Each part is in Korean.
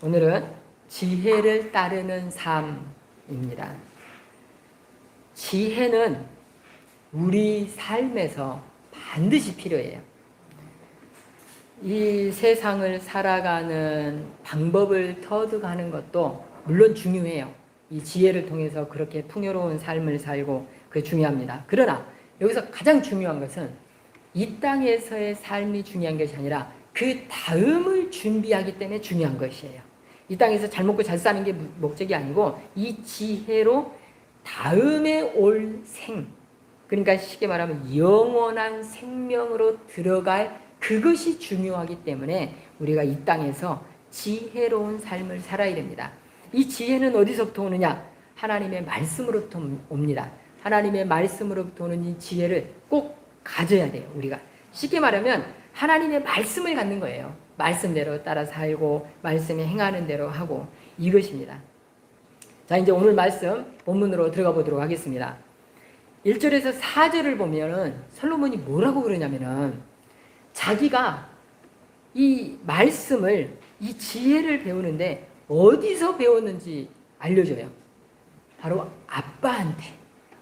오늘은 지혜를 따르는 삶입니다. 지혜는 우리 삶에서 반드시 필요해요. 이 세상을 살아가는 방법을 터득하는 것도 물론 중요해요. 이 지혜를 통해서 그렇게 풍요로운 삶을 살고 그게 중요합니다. 그러나 여기서 가장 중요한 것은 이 땅에서의 삶이 중요한 것이 아니라 그 다음을 준비하기 때문에 중요한 것이에요. 이 땅에서 잘 먹고 잘 사는 게 목적이 아니고 이 지혜로 다음에 올 생, 그러니까 쉽게 말하면 영원한 생명으로 들어갈 그것이 중요하기 때문에 우리가 이 땅에서 지혜로운 삶을 살아야 됩니다. 이 지혜는 어디서부터 오느냐? 하나님의 말씀으로부터 옵니다. 하나님의 말씀으로부터 오는 이 지혜를 꼭 가져야 돼요, 우리가. 쉽게 말하면 하나님의 말씀을 갖는 거예요. 말씀대로 따라 살고, 말씀에 행하는 대로 하고, 이것입니다. 자, 이제 오늘 말씀 본문으로 들어가 보도록 하겠습니다. 1절에서 4절을 보면은 솔로몬이 뭐라고 그러냐면은 자기가 이 말씀을 이 지혜를 배우는데 어디서 배웠는지 알려줘요. 바로 아빠한테,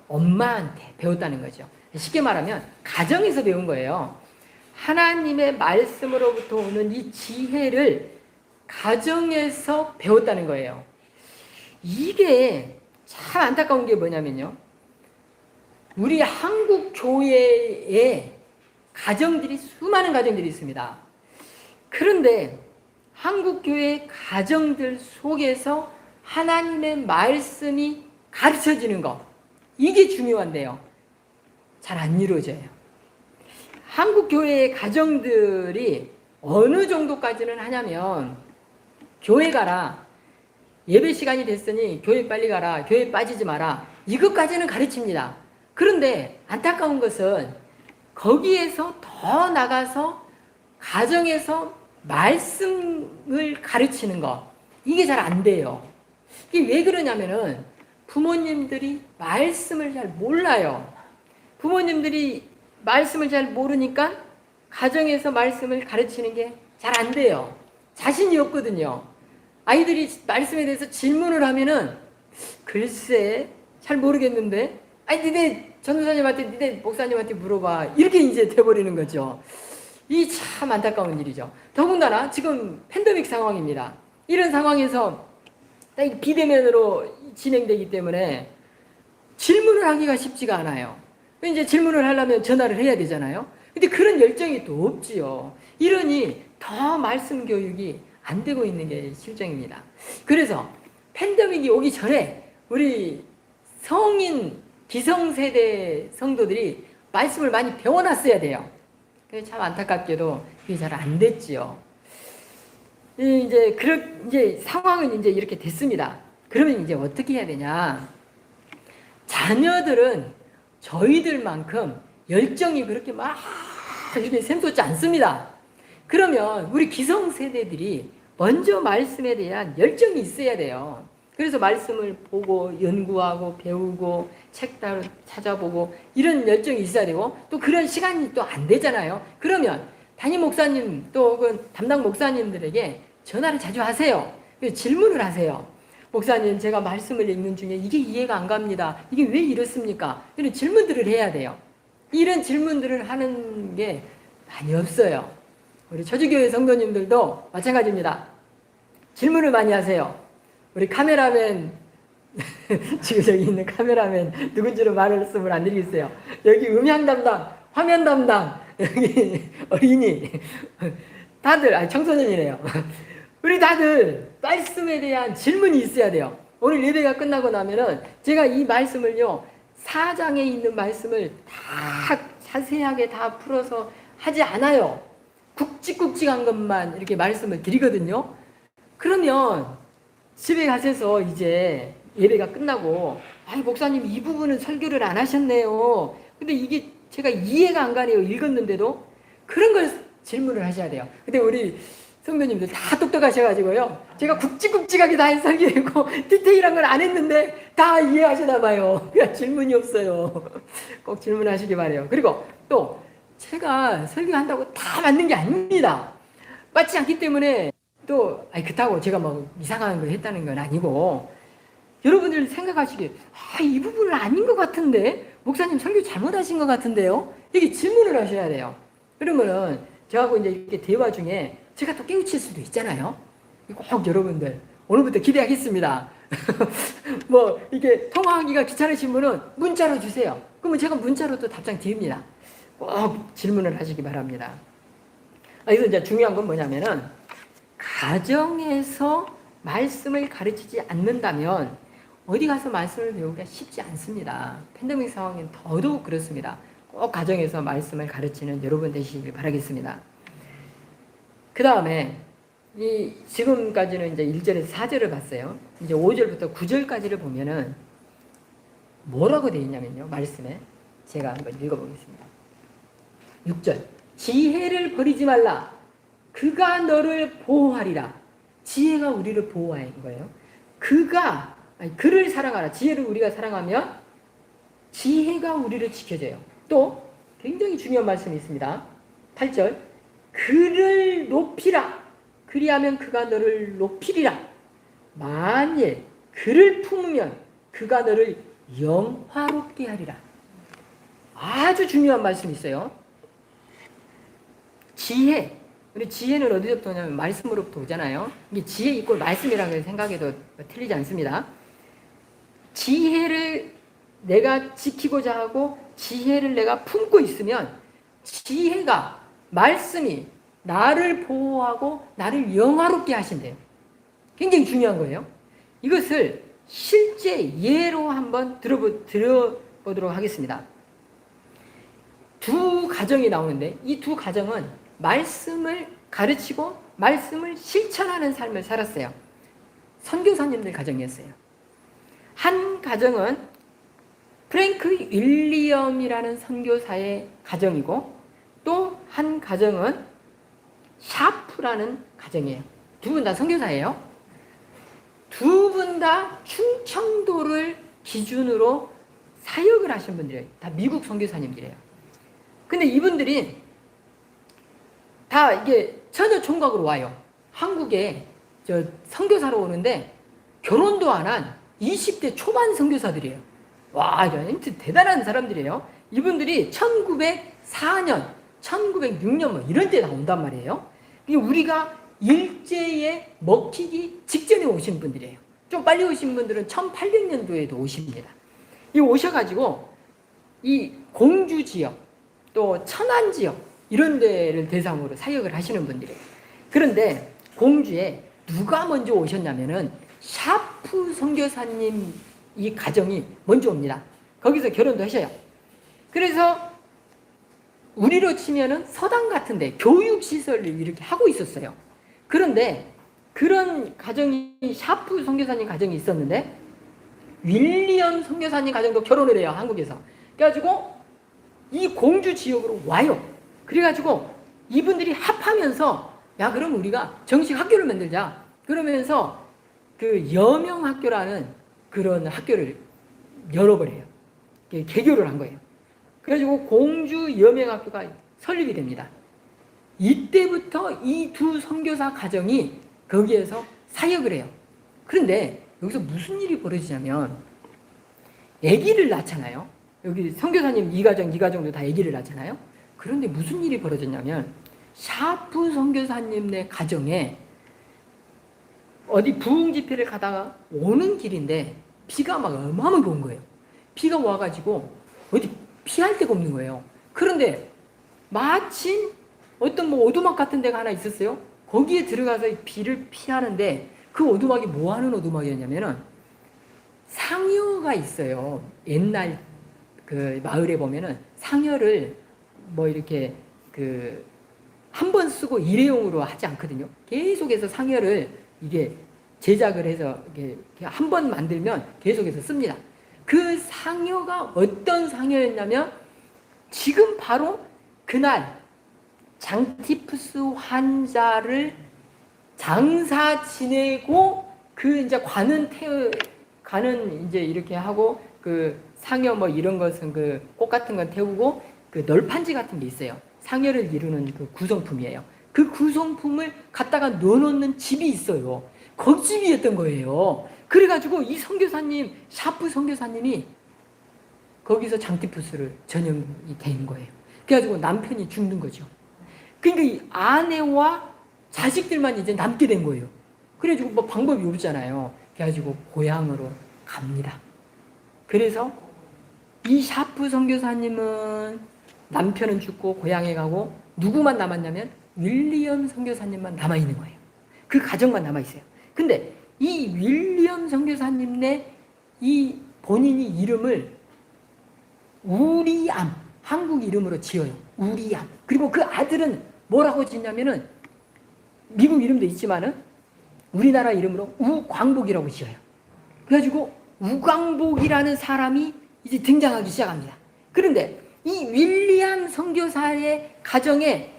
엄마한테 배웠다는 거죠. 쉽게 말하면 가정에서 배운 거예요. 하나님의 말씀으로부터 오는 이 지혜를 가정에서 배웠다는 거예요. 이게 참 안타까운 게 뭐냐면요. 우리 한국 교회에 가정들이 수많은 가정들이 있습니다. 그런데 한국 교회 가정들 속에서 하나님의 말씀이 가르쳐지는 것 이게 중요한데요. 잘 안 이루어져요. 한국 교회의 가정들이 어느 정도까지는 하냐면 교회 가라 예배 시간이 됐으니 교회 빨리 가라 교회 빠지지 마라 이것까지는 가르칩니다. 그런데 안타까운 것은 거기에서 더 나가서 가정에서 말씀을 가르치는 것 이게 잘 안 돼요. 이게 왜 그러냐면은 부모님들이 말씀을 잘 몰라요. 부모님들이 말씀을 잘 모르니까 가정에서 말씀을 가르치는 게 잘 안 돼요. 자신이 없거든요. 아이들이 말씀에 대해서 질문을 하면은 글쎄 잘 모르겠는데 아니 니네 전도사님한테 니네 목사님한테 물어봐 이렇게 이제 돼버리는 거죠. 이 참 안타까운 일이죠. 더군다나 지금 팬데믹 상황입니다. 이런 상황에서 비대면으로 진행되기 때문에 질문을 하기가 쉽지가 않아요. 이제 질문을 하려면 전화를 해야 되잖아요. 근데 그런 열정이 또 없지요. 이러니 더 말씀 교육이 안 되고 있는 게 실정입니다. 그래서 팬데믹이 오기 전에 우리 성인 기성세대 성도들이 말씀을 많이 배워놨어야 돼요. 참 안타깝게도 그게 잘 안 됐지요. 이제 그렇 이제 상황은 이제 이렇게 됐습니다. 그러면 이제 어떻게 해야 되냐? 자녀들은 저희들만큼 열정이 그렇게 막 샘솟지 않습니다. 그러면 우리 기성세대들이 먼저 말씀에 대한 열정이 있어야 돼요. 그래서 말씀을 보고 연구하고 배우고 책 따로 찾아보고 이런 열정이 있어야 되고 또 그런 시간이 또 안 되잖아요. 그러면 담임 목사님 또 혹은 담당 목사님들에게 전화를 자주 하세요. 질문을 하세요. 목사님 제가 말씀을 읽는 중에 이게 이해가 안 갑니다. 이게 왜 이렇습니까? 이런 질문들을 해야 돼요. 이런 질문들을 하는 게 많이 없어요. 우리 초주교회 성도님들도 마찬가지입니다. 질문을 많이 하세요. 우리 카메라맨 지금 여기 있는 카메라맨 누군지는 말씀을 안 드리겠어요. 여기 음향 담당, 화면 담당, 여기 어린이 다들 아니 청소년이네요. 우리 다들 말씀에 대한 질문이 있어야 돼요. 오늘 예배가 끝나고 나면은 제가 이 말씀을요 사장에 있는 말씀을 다 자세하게 다 풀어서 하지 않아요. 굵직굵직한 것만 이렇게 말씀을 드리거든요. 그러면 집에 가셔서 이제 예배가 끝나고 아이 목사님 이 부분은 설교를 안 하셨네요. 근데 이게 제가 이해가 안 가네요. 읽었는데도 그런 걸 질문을 하셔야 돼요. 근데 우리 성도님들 다 똑똑하셔가지고요. 제가 굵직굵직하게 다 설교했고 디테일한 걸 안 했는데 다 이해하시나 봐요. 그러니까 질문이 없어요. 꼭 질문하시기 바래요. 그리고 또 제가 설교한다고 다 맞는 게 아닙니다. 맞지 않기 때문에 또 아니 그렇다고 제가 뭐 이상한 걸 했다는 건 아니고 여러분들 생각하시기에 아, 이 부분은 아닌 것 같은데 목사님 설교 잘못하신 것 같은데요. 이렇게 질문을 하셔야 돼요. 그러면은 저하고 이제 이렇게 대화 중에 제가 또 깨우칠 수도 있잖아요. 꼭 여러분들 오늘부터 기대하겠습니다. 뭐 이렇게 통화하기가 귀찮으신 분은 문자로 주세요. 그러면 제가 문자로 또 답장 드립니다. 꼭 질문을 하시기 바랍니다. 아, 여기서 이제 중요한 건 뭐냐면은 가정에서 말씀을 가르치지 않는다면 어디 가서 말씀을 배우기가 쉽지 않습니다. 팬데믹 상황엔 더더욱 그렇습니다. 꼭 가정에서 말씀을 가르치는 여러분 되시길 바라겠습니다. 그 다음에 이 지금까지는 이제 1절에서 4절을 봤어요. 이제 5절부터 9절까지를 보면은 뭐라고 되어 있냐면요. 말씀에 제가 한번 읽어보겠습니다. 6절 지혜를 버리지 말라. 그가 너를 보호하리라. 지혜가 우리를 보호하는 거예요. 그가 아니, 그를 사랑하라. 지혜를 우리가 사랑하면 지혜가 우리를 지켜줘요. 또 굉장히 중요한 말씀이 있습니다. 8절 그를 높이라. 그리하면 그가 너를 높이리라. 만일 그를 품으면 그가 너를 영화롭게 하리라. 아주 중요한 말씀이 있어요. 지혜. 우리 지혜는 어디서부터 오냐면 말씀으로부터 오잖아요. 이게 지혜 이고 말씀이라고 생각해도 틀리지 않습니다. 지혜를 내가 지키고자 하고 지혜를 내가 품고 있으면 지혜가 말씀이 나를 보호하고 나를 영화롭게 하신대요. 굉장히 중요한 거예요. 이것을 실제 예로 한번 들어보, 들어보도록 하겠습니다. 두 가정이 나오는데 이 두 가정은 말씀을 가르치고 말씀을 실천하는 삶을 살았어요. 선교사님들 가정이었어요. 한 가정은 프랭크 윌리엄이라는 선교사의 가정이고 또 한 가정은 샤프라는 가정이에요. 두 분 다 선교사예요. 두 분 다 충청도를 기준으로 사역을 하신 분들이에요. 다 미국 선교사님들이에요. 근데 이분들이 다 이게 처녀 총각으로 와요. 한국에 저 선교사로 오는데 결혼도 안 한 20대 초반 선교사들이에요. 와, 대단한 사람들이에요. 이분들이 1904년, 1906년 뭐 이런 때 나온단 말이에요. 우리가 일제에 먹히기 직전에 오신 분들이에요. 좀 빨리 오신 분들은 1800년도에도 오십니다. 이 오셔가지고 이 공주 지역 또 천안 지역 이런 데를 대상으로 사역을 하시는 분들이에요. 그런데 공주에 누가 먼저 오셨냐면은 샤프 선교사님 이 가정이 먼저 옵니다. 거기서 결혼도 하셔요. 그래서 우리로 치면은 서당 같은데 교육 시설을 이렇게 하고 있었어요. 그런데 그런 가정이 샤프 선교사님 가정이 있었는데 윌리엄 선교사님 가정도 결혼을 해요 한국에서. 그래가지고 이 공주 지역으로 와요. 그래가지고 이분들이 합하면서 야 그럼 우리가 정식 학교를 만들자. 그러면서 그 여명학교라는 그런 학교를 열어버려요. 개교를 한 거예요. 그래가지고 공주 여명학교가 설립이 됩니다. 이때부터 이 두 선교사 가정이 거기에서 사역을 해요. 그런데 여기서 무슨 일이 벌어지냐면 아기를 낳잖아요. 여기 선교사님 이 가정, 이 가정도 다 아기를 낳잖아요. 그런데 무슨 일이 벌어졌냐면 샤프 선교사님네 가정에 어디 부흥 집회를 가다가 오는 길인데 비가 막 어마어마하게 온 거예요. 비가 와가지고 어디 피할 데가 없는 거예요. 그런데 마침 어떤 뭐 오두막 같은 데가 하나 있었어요. 거기에 들어가서 비를 피하는데 그 오두막이 뭐 하는 오두막이었냐면은 상여가 있어요. 옛날 그 마을에 보면은 상여를 뭐 이렇게 그 한 번 쓰고 일회용으로 하지 않거든요. 계속해서 상여를 이게 제작을 해서 한 번 만들면 계속해서 씁니다. 그 상여가 어떤 상여였냐면 지금 바로 그날 장티푸스 환자를 장사 지내고 그 이제 관은 태 관은 이제 이렇게 하고 그 상여 뭐 이런 것은 그 꽃 같은 건 태우고 그 널판지 같은 게 있어요. 상여를 이루는 그 구성품이에요. 그 구성품을 갖다가 넣어놓는 집이 있어요. 거기 집이었던 거예요. 그래가지고 이 선교사님, 샤프 선교사님이 거기서 장티푸스를 전염이 된 거예요. 그래가지고 남편이 죽는 거죠. 그러니까 이 아내와 자식들만 이제 남게 된 거예요. 그래가지고 뭐 방법이 없잖아요. 그래가지고 고향으로 갑니다. 그래서 이 샤프 선교사님은 남편은 죽고 고향에 가고 누구만 남았냐면 윌리엄 선교사님만 남아 있는 거예요. 그 가정만 남아 있어요. 근데 이 윌리엄 선교사님 내이 본인이 이름을 우리암 한국 이름으로 지어요. 우리암. 그리고 그 아들은 뭐라고 짓냐면은 미국 이름도 있지만은 우리나라 이름으로 우광복이라고 지어요. 그래가지고 우광복이라는 사람이 이제 등장하기 시작합니다. 그런데 이 윌리엄 선교사의 가정에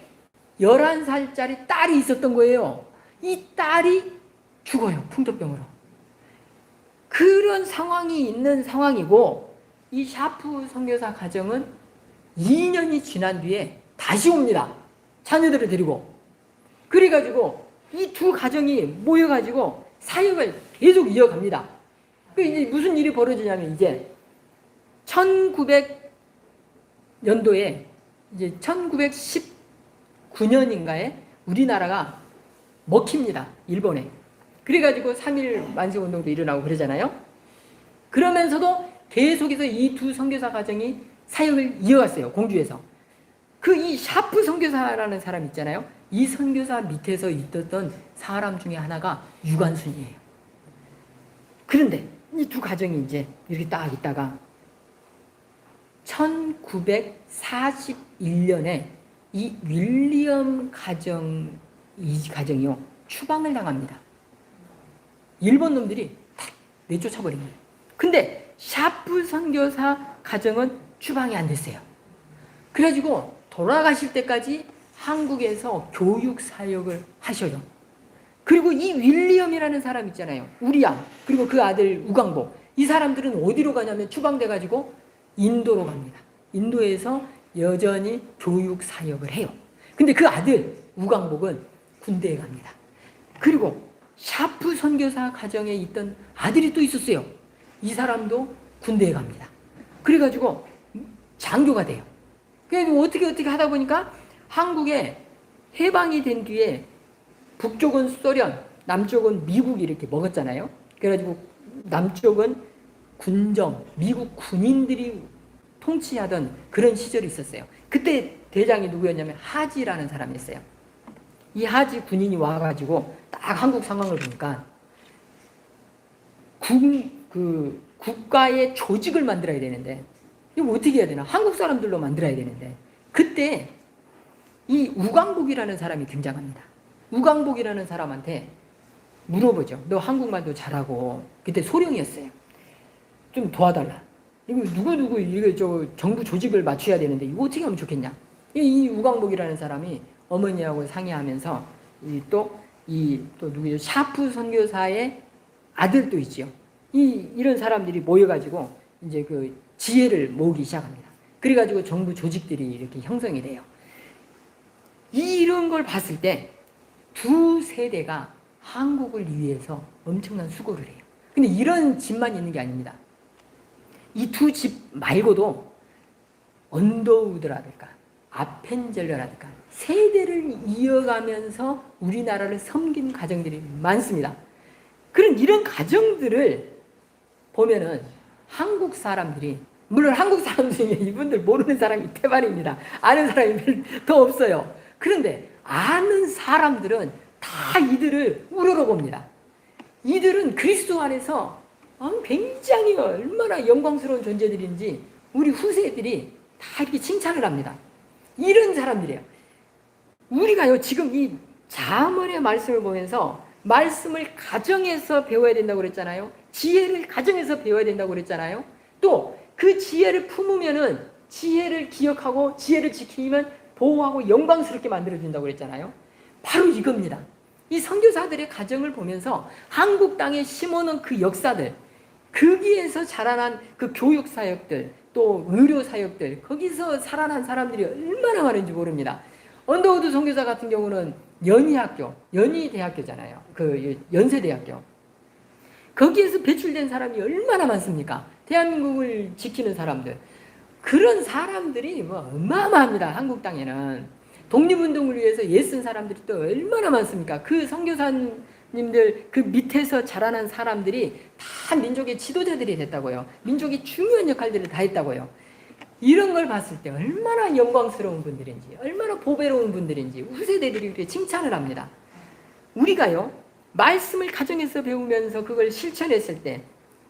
11살짜리 딸이 있었던 거예요. 이 딸이 죽어요. 풍토병으로. 그런 상황이 있는 상황이고 이 샤프 선교사 가정은 2년이 지난 뒤에 다시 옵니다. 자녀들을 데리고. 그래가지고 이 두 가정이 모여가지고 사역을 계속 이어갑니다. 그 이제 무슨 일이 벌어지냐면 이제 1900년도에 이제 1919년인가에 우리나라가 먹힙니다. 일본에. 그래가지고 3일 만세운동도 일어나고 그러잖아요. 그러면서도 계속해서 이 두 선교사 가정이 사역을 이어갔어요. 공주에서. 그 이 샤프 선교사라는 사람 있잖아요. 이 선교사 밑에서 있었던 사람 중에 하나가 유관순이에요. 그런데 이 두 가정이 이제 이렇게 딱 있다가 1941년에 이 윌리엄 가정 이 가정이요 추방을 당합니다. 일본 놈들이 탁 내쫓아버린 거예요. 근데 샤프 선교사 가정은 추방이 안 됐어요. 그래가지고 돌아가실 때까지 한국에서 교육 사역을 하셔요. 그리고 이 윌리엄이라는 사람 있잖아요. 우리양 그리고 그 아들 우광복 이 사람들은 어디로 가냐면 추방돼 가지고 인도로 갑니다. 인도에서 여전히 교육 사역을 해요. 근데 그 아들 우광복은 군대에 갑니다. 그리고 샤프 선교사 가정에 있던 아들이 또 있었어요. 이 사람도 군대에 갑니다. 그래가지고 장교가 돼요. 그래서 어떻게 어떻게 하다 보니까 한국에 해방이 된 뒤에 북쪽은 소련, 남쪽은 미국이 이렇게 먹었잖아요. 그래가지고 남쪽은 군정, 미국 군인들이 통치하던 그런 시절이 있었어요. 그때 대장이 누구였냐면 하지라는 사람이었어요. 이 하지 군인이 와가지고 딱 한국 상황을 보니까 국, 그 국가의 조직을 만들어야 되는데 이거 어떻게 해야 되나? 한국 사람들로 만들어야 되는데 그때 이 우광복이라는 사람이 등장합니다. 우광복이라는 사람한테 물어보죠. 너 한국말도 잘하고 그때 소령이었어요. 좀 도와달라. 이거 누구 누구 이거 저 정부 조직을 맞춰야 되는데 이거 어떻게 하면 좋겠냐? 이, 이 우광복이라는 사람이 어머니하고 상의하면서 이또 이 또 누구죠? 샤프 선교사의 아들도 있지요. 이 이런 사람들이 모여가지고 이제 그 지혜를 모으기 시작합니다. 그래가지고 정부 조직들이 이렇게 형성이 돼요. 이런 걸 봤을 때 두 세대가 한국을 위해서 엄청난 수고를 해요. 근데 이런 집만 있는 게 아닙니다. 이 두 집 말고도 언더우드라든가 아펜젤러라든가 세대를 이어가면서 우리나라를 섬긴 가정들이 많습니다. 그런 이런 가정들을 보면은 한국 사람들이 물론 한국 사람 중에 이분들 모르는 사람이 대반입니다. 아는 사람이 더 없어요. 그런데 아는 사람들은 다 이들을 우러러봅니다. 이들은 그리스도 안에서 어, 굉장히 얼마나 영광스러운 존재들인지 우리 후세들이 다 이렇게 칭찬을 합니다. 이런 사람들이에요. 우리가요 지금 이 자문의 말씀을 보면서 말씀을 가정에서 배워야 된다고 그랬잖아요. 지혜를 가정에서 배워야 된다고 그랬잖아요. 또 그 지혜를 품으면은 지혜를 기억하고 지혜를 지키면 보호하고 영광스럽게 만들어준다고 그랬잖아요. 바로 이겁니다. 이 선교사들의 가정을 보면서 한국 땅에 심어놓은 그 역사들, 거기에서 자라난 그 교육 사역들, 또 의료 사역들, 거기서 살아난 사람들이 얼마나 많은지 모릅니다. 언더우드 선교사 같은 경우는 연희학교, 연희대학교잖아요. 그 연세대학교. 거기에서 배출된 사람이 얼마나 많습니까? 대한민국을 지키는 사람들. 그런 사람들이 뭐 어마어마합니다. 한국 땅에는. 독립운동을 위해서 애쓴 사람들이 또 얼마나 많습니까? 그 선교사님들 그 밑에서 자라난 사람들이 다 민족의 지도자들이 됐다고요. 민족이 중요한 역할들을 다 했다고요. 이런 걸 봤을 때 얼마나 영광스러운 분들인지, 얼마나 보배로운 분들인지 후세대들이 이렇게 칭찬을 합니다. 우리가요, 말씀을 가정에서 배우면서 그걸 실천했을 때,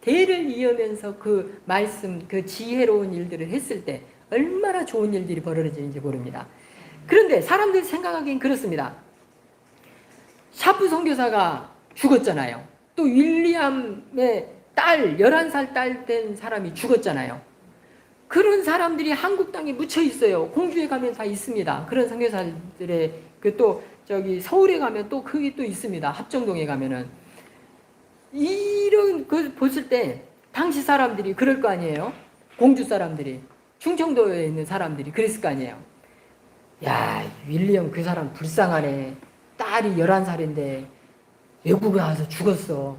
대를 이으면서 그 말씀, 그 지혜로운 일들을 했을 때, 얼마나 좋은 일들이 벌어지는지 모릅니다. 그런데 사람들이 생각하기엔 그렇습니다. 샤프 선교사가 죽었잖아요. 또 윌리엄의 딸, 11살 딸 된 사람이 죽었잖아요. 그런 사람들이 한국 땅에 묻혀 있어요. 공주에 가면 다 있습니다. 그런 선교사들의 그 또 저기 서울에 가면 또 그게 또 있습니다. 합정동에 가면은 이런 그 보실 때 당시 사람들이 그럴 거 아니에요. 공주 사람들이 충청도에 있는 사람들이 그랬을 거 아니에요. 야, 윌리엄 그 사람 불쌍하네. 딸이 11살인데 외국에 와서 죽었어.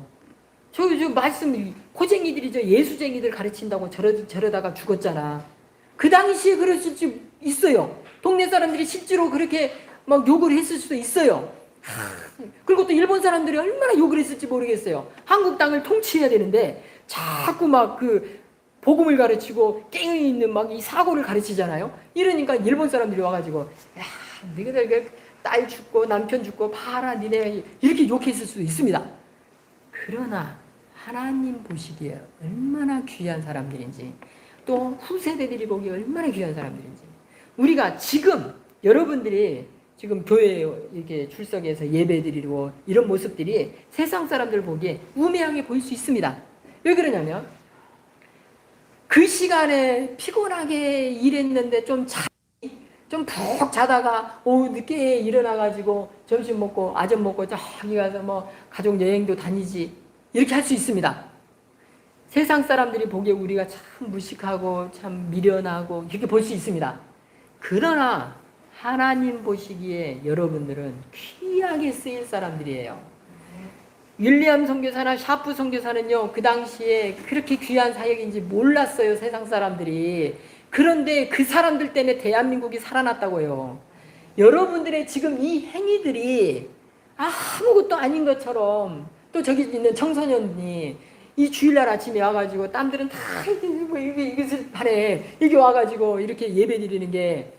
저, 저 말씀, 코쟁이들이 저 예수쟁이들 가르친다고 저러, 저러다가 죽었잖아. 그 당시에 그럴 수 있어요. 동네 사람들이 실제로 그렇게 막 욕을 했을 수도 있어요. 그리고 또 일본 사람들이 얼마나 욕을 했을지 모르겠어요. 한국 땅을 통치해야 되는데 자꾸 막 그 복음을 가르치고 깽이 있는 막 이 사고를 가르치잖아요. 이러니까 일본 사람들이 와가지고 야 너희들 그딸 죽고 남편 죽고 봐라 니네 이렇게 욕했을 수도 있습니다. 그러나 하나님 보시기에 얼마나 귀한 사람들인지 또 후세대들이 보기에 얼마나 귀한 사람들인지 우리가 지금 여러분들이 지금 교회에 이렇게 출석해서 예배드리고 이런 모습들이 세상 사람들 보기에 우매하게 보일 수 있습니다. 왜 그러냐면 그 시간에 피곤하게 일했는데 좀 자, 좀푹 자다가 오후 늦게 일어나가지고 점심 먹고 아점 먹고 저기 가서 뭐 가족 여행도 다니지 이렇게 할 수 있습니다. 세상 사람들이 보기에 우리가 참 무식하고 참 미련하고 이렇게 볼 수 있습니다. 그러나 하나님 보시기에 여러분들은 귀하게 쓰일 사람들이에요. 윌리엄 선교사나 샤프 선교사는요 그 당시에 그렇게 귀한 사역인지 몰랐어요 세상 사람들이. 그런데 그 사람들 때문에 대한민국이 살아났다고요. 여러분들의 지금 이 행위들이 아무것도 아닌 것처럼 또 저기 있는 청소년이 이 주일날 아침에 와가지고 땀들은 다 뭐 이게 이것을 바래 여기 와가지고 이렇게 예배 드리는 게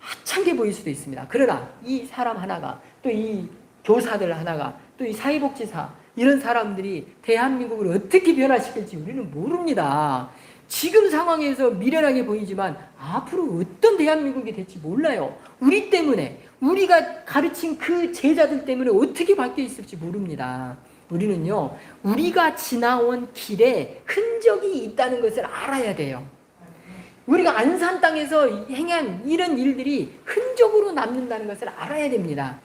하찮게 보일 수도 있습니다. 그러나 이 사람 하나가 또 이 교사들 하나가 또 이 사회복지사 이런 사람들이 대한민국을 어떻게 변화시킬지 우리는 모릅니다. 지금 상황에서 미련하게 보이지만 앞으로 어떤 대한민국이 될지 몰라요. 우리 때문에 우리가 가르친 그 제자들 때문에 어떻게 바뀌어 있을지 모릅니다. 우리는요, 우리가 지나온 길에 흔적이 있다는 것을 알아야 돼요. 우리가 안산 땅에서 행한 이런 일들이 흔적으로 남는다는 것을 알아야 됩니다.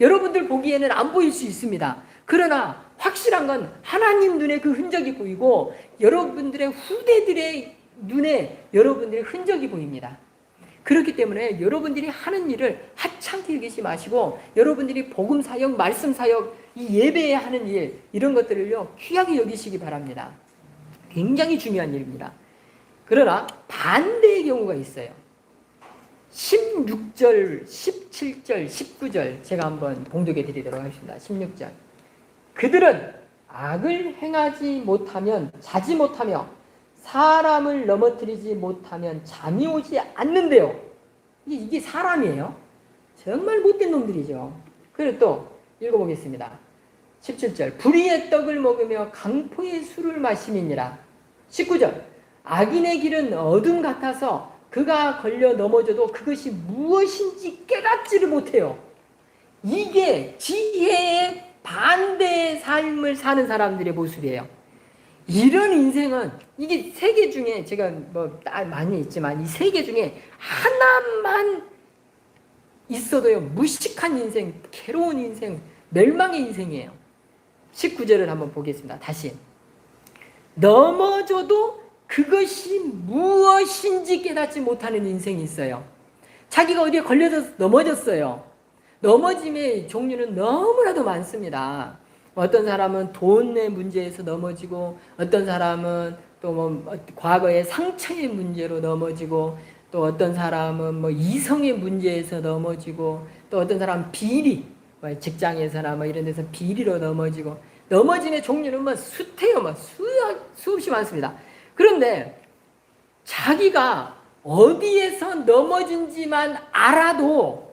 여러분들 보기에는 안 보일 수 있습니다. 그러나 확실한 건 하나님 눈에 그 흔적이 보이고 여러분들의 후대들의 눈에 여러분들의 흔적이 보입니다. 그렇기 때문에 여러분들이 하는 일을 하찮게 여기지 마시고 여러분들이 복음 사역, 말씀 사역, 이 예배에 하는 일 이런 것들을요 귀하게 여기시기 바랍니다. 굉장히 중요한 일입니다. 그러나 반대의 경우가 있어요. 16절, 17절, 19절 제가 한번 봉독해 드리도록 하겠습니다. 16절. 그들은 악을 행하지 못하면 자지 못하며 사람을 넘어뜨리지 못하면 잠이 오지 않는데요. 이게, 사람이에요. 정말 못된 놈들이죠. 그리고 또 읽어보겠습니다. 17절. 불의의 떡을 먹으며 강포의 술을 마심이니라. 19절. 악인의 길은 어둠 같아서 그가 걸려 넘어져도 그것이 무엇인지 깨닫지를 못해요. 이게 지혜의 반대의 삶을 사는 사람들의 모습이에요. 이런 인생은 이게 세계 중에 제가 뭐 많이 있지만 이 세계 중에 하나만 있어도요 무식한 인생, 괴로운 인생, 멸망의 인생이에요. 19절을 한번 보겠습니다. 다시 넘어져도 그것이 무엇인지 깨닫지 못하는 인생이 있어요. 자기가 어디에 걸려서 넘어졌어요. 넘어짐의 종류는 너무나도 많습니다. 어떤 사람은 돈의 문제에서 넘어지고 어떤 사람은 또 뭐 과거의 상처의 문제로 넘어지고 또 어떤 사람은 뭐 이성의 문제에서 넘어지고 또 어떤 사람은 비리 뭐 직장에서나 뭐 이런 데서 비리로 넘어지고 넘어짐의 종류는 뭐 수태요 뭐 수, 수없이 많습니다. 그런데 자기가 어디에서 넘어진지만 알아도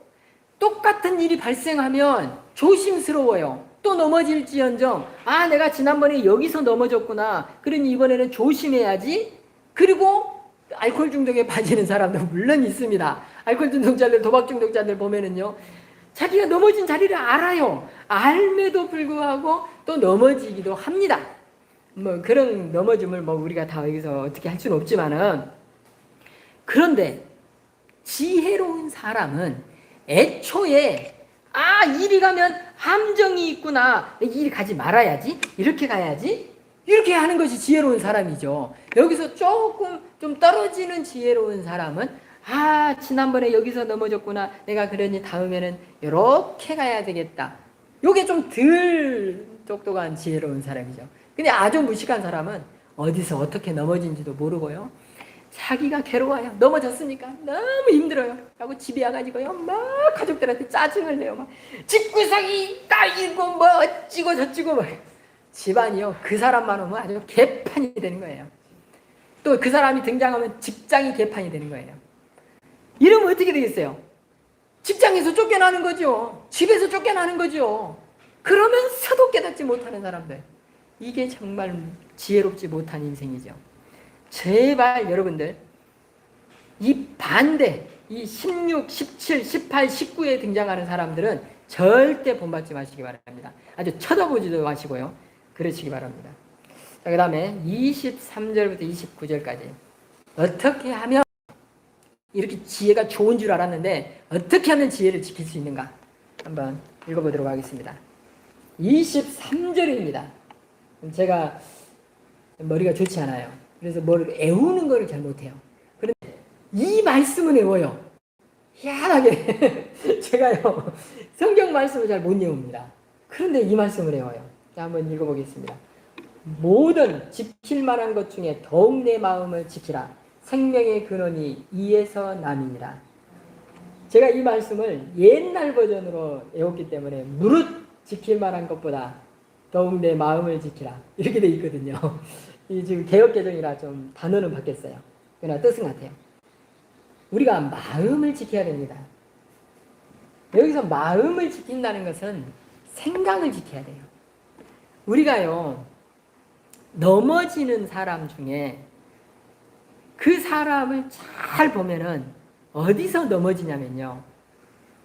똑같은 일이 발생하면 조심스러워요. 또 넘어질지언정 아 내가 지난번에 여기서 넘어졌구나. 그러니 이번에는 조심해야지. 그리고 알코올 중독에 빠지는 사람도 물론 있습니다. 알코올 중독자들, 도박 중독자들 보면은요. 자기가 넘어진 자리를 알아요. 알매도 불구하고 또 넘어지기도 합니다. 뭐 그런 넘어짐을 뭐 우리가 다 여기서 어떻게 할 수는 없지만은 그런데 지혜로운 사람은 애초에 아 이리 가면 함정이 있구나 이리 가지 말아야지 이렇게 가야지 이렇게 하는 것이 지혜로운 사람이죠. 여기서 조금 좀 떨어지는 지혜로운 사람은 아 지난번에 여기서 넘어졌구나 내가 그러니 다음에는 이렇게 가야 되겠다. 요게 좀 덜 똑똑한 지혜로운 사람이죠. 근데 아주 무식한 사람은 어디서 어떻게 넘어진지도 모르고요. 자기가 괴로워요. 넘어졌으니까 너무 힘들어요. 하고 집에 와가지고요. 막 가족들한테 짜증을 내요. 막 집구석이 따이고 뭐 어찌고 저찌고 막 집안이요. 그 사람만 오면 아주 개판이 되는 거예요. 또 그 사람이 등장하면 직장이 개판이 되는 거예요. 이러면 어떻게 되겠어요? 직장에서 쫓겨나는 거죠. 집에서 쫓겨나는 거죠. 그러면서도 깨닫지 못하는 사람들. 이게 정말 지혜롭지 못한 인생이죠. 제발 여러분들 이 반대 이 16, 17, 18, 19에 등장하는 사람들은 절대 본받지 마시기 바랍니다. 아주 쳐다보지도 마시고요. 그러시기 바랍니다. 자, 그 다음에 23절부터 29절까지 어떻게 하면 이렇게 지혜가 좋은 줄 알았는데 어떻게 하면 지혜를 지킬 수 있는가 한번 읽어보도록 하겠습니다. 23절입니다. 제가 머리가 좋지 않아요. 그래서 뭘 애우는 거를 잘 못해요. 그런데 이 말씀은 애워요. 희한하게 제가요 성경 말씀을 잘 못 외웁니다. 그런데 이 말씀을 외워요. 자, 한번 읽어보겠습니다. 모든 지킬 만한 것 중에 더욱 내 마음을 지키라. 생명의 근원이 이에서 남이니라. 제가 이 말씀을 옛날 버전으로 외웠기 때문에 무릇 지킬 만한 것보다 더욱 내 마음을 지키라. 이렇게 돼 있거든요. 이 지금 개혁 개정이라 좀 단어는 바뀌었어요. 그러나 뜻은 같아요. 우리가 마음을 지켜야 됩니다. 여기서 마음을 지킨다는 것은 생각을 지켜야 돼요. 우리가요, 넘어지는 사람 중에 그 사람을 잘 보면은 어디서 넘어지냐면요.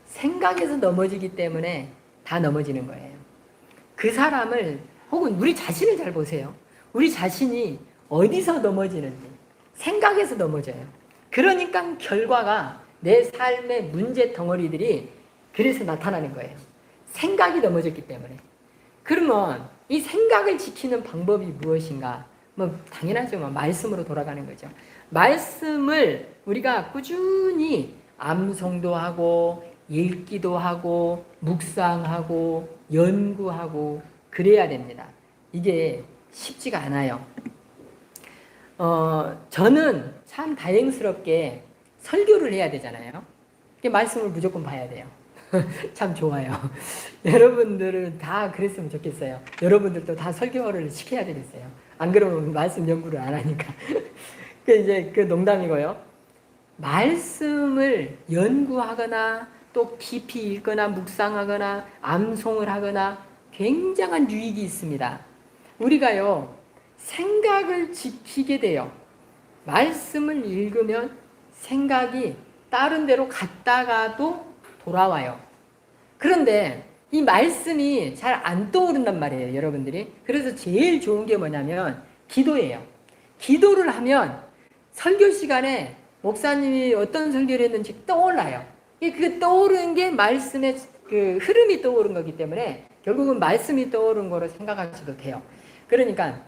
생각에서 넘어지기 때문에 다 넘어지는 거예요. 그 사람을 혹은 우리 자신을 잘 보세요. 우리 자신이 어디서 넘어지는지 생각에서 넘어져요. 그러니까 결과가 내 삶의 문제 덩어리들이 그래서 나타나는 거예요. 생각이 넘어졌기 때문에. 그러면 이 생각을 지키는 방법이 무엇인가? 뭐 당연하죠. 뭐 말씀으로 돌아가는 거죠. 말씀을 우리가 꾸준히 암송도 하고 읽기도 하고 묵상하고 연구하고 그래야 됩니다. 이게 쉽지가 않아요. 어, 저는 참 다행스럽게 설교를 해야 되잖아요. 말씀을 무조건 봐야 돼요. 참 좋아요. 여러분들은 다 그랬으면 좋겠어요. 여러분들도 다 설교를 시켜야 되겠어요. 안 그러면 말씀 연구를 안 하니까. 그 이제 그 농담이고요. 말씀을 연구하거나 또 깊이 읽거나 묵상하거나 암송을 하거나 굉장한 유익이 있습니다. 우리가요, 생각을 지키게 돼요. 말씀을 읽으면 생각이 다른 데로 갔다가도 돌아와요. 그런데 이 말씀이 잘 안 떠오른단 말이에요, 여러분들이. 그래서 제일 좋은 게 뭐냐면 기도예요. 기도를 하면 설교 시간에 목사님이 어떤 설교를 했는지 떠올라요. 그 떠오르는 게 말씀의 그 흐름이 떠오른 거기 때문에 결국은 말씀이 떠오른 거로 생각하셔도 돼요. 그러니까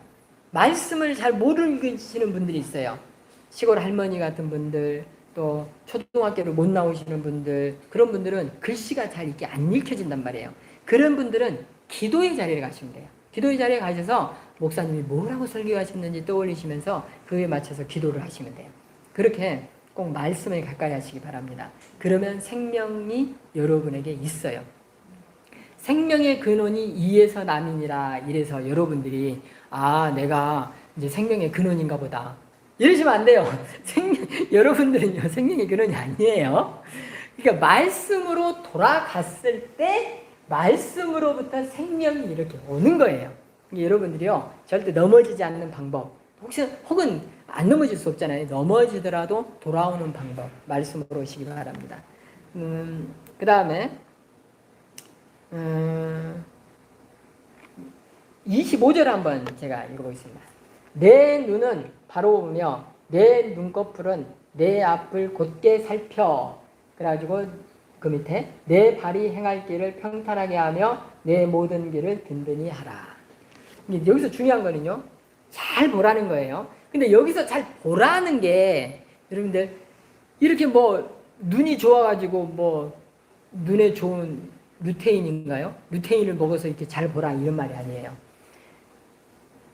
말씀을 잘 모르시는 분들이 있어요. 시골 할머니 같은 분들, 또 초등학교를 못 나오시는 분들 그런 분들은 글씨가 잘 이렇게 안 읽혀진단 말이에요. 그런 분들은 기도의 자리에 가시면 돼요. 기도의 자리에 가셔서 목사님이 뭐라고 설교하셨는지 떠올리시면서 그에 맞춰서 기도를 하시면 돼요. 그렇게 꼭 말씀을 가까이 하시기 바랍니다. 그러면 생명이 여러분에게 있어요. 생명의 근원이 이에서 남이니라 이래서 여러분들이 아 내가 이제 생명의 근원인가 보다 이러시면 안 돼요. 생명 여러분들은요 생명의 근원이 아니에요. 그러니까 말씀으로 돌아갔을 때 말씀으로부터 생명이 이렇게 오는 거예요. 그러니까 여러분들이요 절대 넘어지지 않는 방법 혹시 혹은 안 넘어질 수 없잖아요. 넘어지더라도 돌아오는 방법 말씀으로 오시기 바랍니다. 음, 그 다음에 음, 25절 한번 제가 읽어보겠습니다. 내 눈은 바로 보며 내 눈꺼풀은 내 앞을 곧게 살펴. 그래가지고 그 밑에 내 발이 행할 길을 평탄하게 하며 내 모든 길을 든든히 하라. 여기서 중요한 거는요. 잘 보라는 거예요. 근데 여기서 잘 보라는 게 여러분들 이렇게 뭐 눈이 좋아가지고 뭐 눈에 좋은 루테인인가요? 루테인을 먹어서 이렇게 잘 보라 이런 말이 아니에요.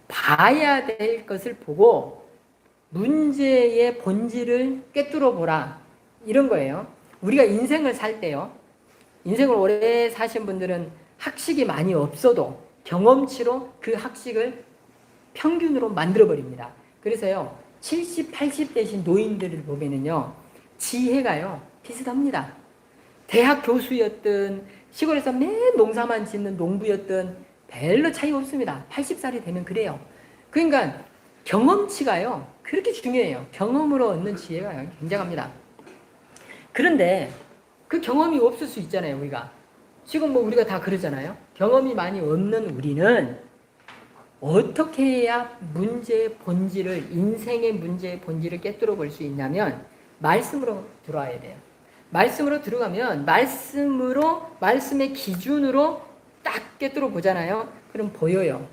봐야 될 것을 보고 문제의 본질을 꿰뚫어 보라 이런 거예요. 우리가 인생을 살 때요. 인생을 오래 사신 분들은 학식이 많이 없어도 경험치로 그 학식을 평균으로 만들어 버립니다. 그래서요. 70, 80 되신 노인들을 보면은요. 지혜가요. 비슷합니다. 대학 교수였든 시골에서 맨 농사만 짓는 농부였든 별로 차이 없습니다. 80살이 되면 그래요. 그러니까 경험치가요. 그렇게 중요해요. 경험으로 얻는 지혜가 굉장합니다. 그런데 그 경험이 없을 수 있잖아요, 우리가. 지금 뭐 우리가 다 그러잖아요. 경험이 많이 없는 우리는 어떻게 해야 문제의 본질을, 인생의 문제의 본질을 깨뜨려 볼 수 있냐면, 말씀으로 들어와야 돼요. 말씀으로 들어가면, 말씀으로, 말씀의 기준으로 딱 깨뜨려 보잖아요. 그럼 보여요.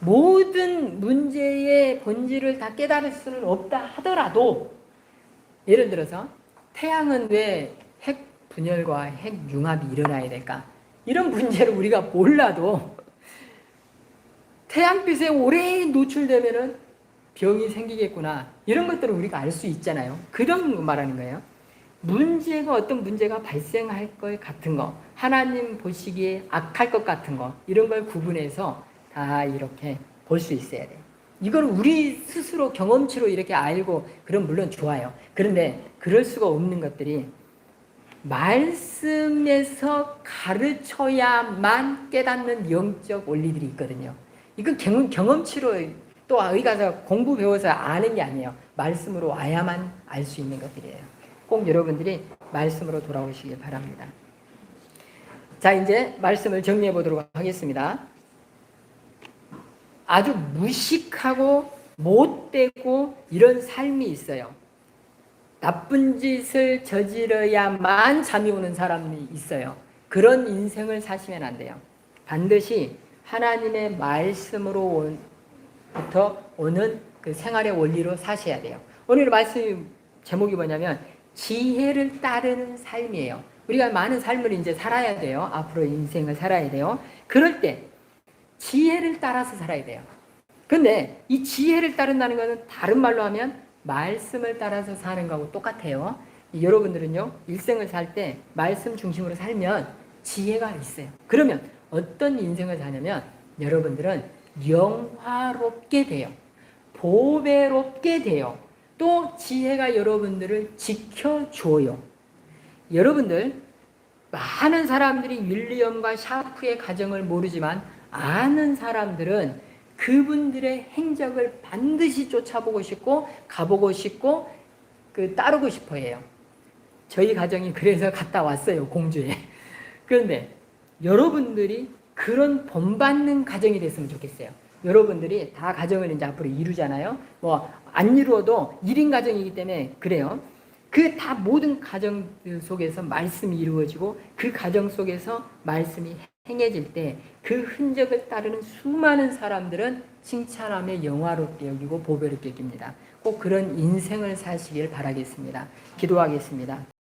모든 문제의 본질을 다 깨달을 수는 없다 하더라도, 예를 들어서, 태양은 왜 핵 분열과 핵 융합이 일어나야 될까? 이런 문제를 우리가 몰라도 태양빛에 오래 노출되면은 병이 생기겠구나. 이런 것들을 우리가 알 수 있잖아요. 그런 거 말하는 거예요. 문제가 어떤 문제가 발생할 것 같은 거, 하나님 보시기에 악할 것 같은 거, 이런 걸 구분해서 다 이렇게 볼 수 있어야 돼요. 이걸 우리 스스로 경험치로 이렇게 알고, 그럼 물론 좋아요. 그런데 그럴 수가 없는 것들이 말씀에서 가르쳐야만 깨닫는 영적 원리들이 있거든요. 이건 경험, 경험치로 또 어디 가서 공부 배워서 아는 게 아니에요. 말씀으로 와야만 알 수 있는 것들이에요. 꼭 여러분들이 말씀으로 돌아오시길 바랍니다. 자, 이제 말씀을 정리해 보도록 하겠습니다. 아주 무식하고 못되고 이런 삶이 있어요. 나쁜 짓을 저지러야만 잠이 오는 사람이 있어요. 그런 인생을 사시면 안 돼요. 반드시 하나님의 말씀으로부터 오는 그 생활의 원리로 사셔야 돼요. 오늘 말씀 제목이 뭐냐면 지혜를 따르는 삶이에요. 우리가 많은 삶을 이제 살아야 돼요. 앞으로 인생을 살아야 돼요. 그럴 때 지혜를 따라서 살아야 돼요. 근데 이 지혜를 따른다는 것은 다른 말로 하면 말씀을 따라서 사는 거하고 똑같아요. 여러분들은요, 일생을 살 때 말씀 중심으로 살면 지혜가 있어요. 그러면 어떤 인생을 사냐면 여러분들은 영화롭게 돼요. 보배롭게 돼요. 또 지혜가 여러분들을 지켜줘요. 여러분들, 많은 사람들이 윌리엄과 샤프의 가정을 모르지만 아는 사람들은 그분들의 행적을 반드시 쫓아보고 싶고 가보고 싶고 그 따르고 싶어 해요. 저희 가정이 그래서 갔다 왔어요, 공주에. 그런데 여러분들이 그런 본받는 가정이 됐으면 좋겠어요. 여러분들이 다 가정을 이제 앞으로 이루잖아요. 뭐 안 이루어도 1인 가정이기 때문에 그래요. 그 다 모든 가정 속에서 말씀이 이루어지고 그 가정 속에서 말씀이 행해질 때 그 흔적을 따르는 수많은 사람들은 칭찬함에 영화롭게 여기고 보배롭게 여깁니다. 꼭 그런 인생을 사시길 바라겠습니다. 기도하겠습니다.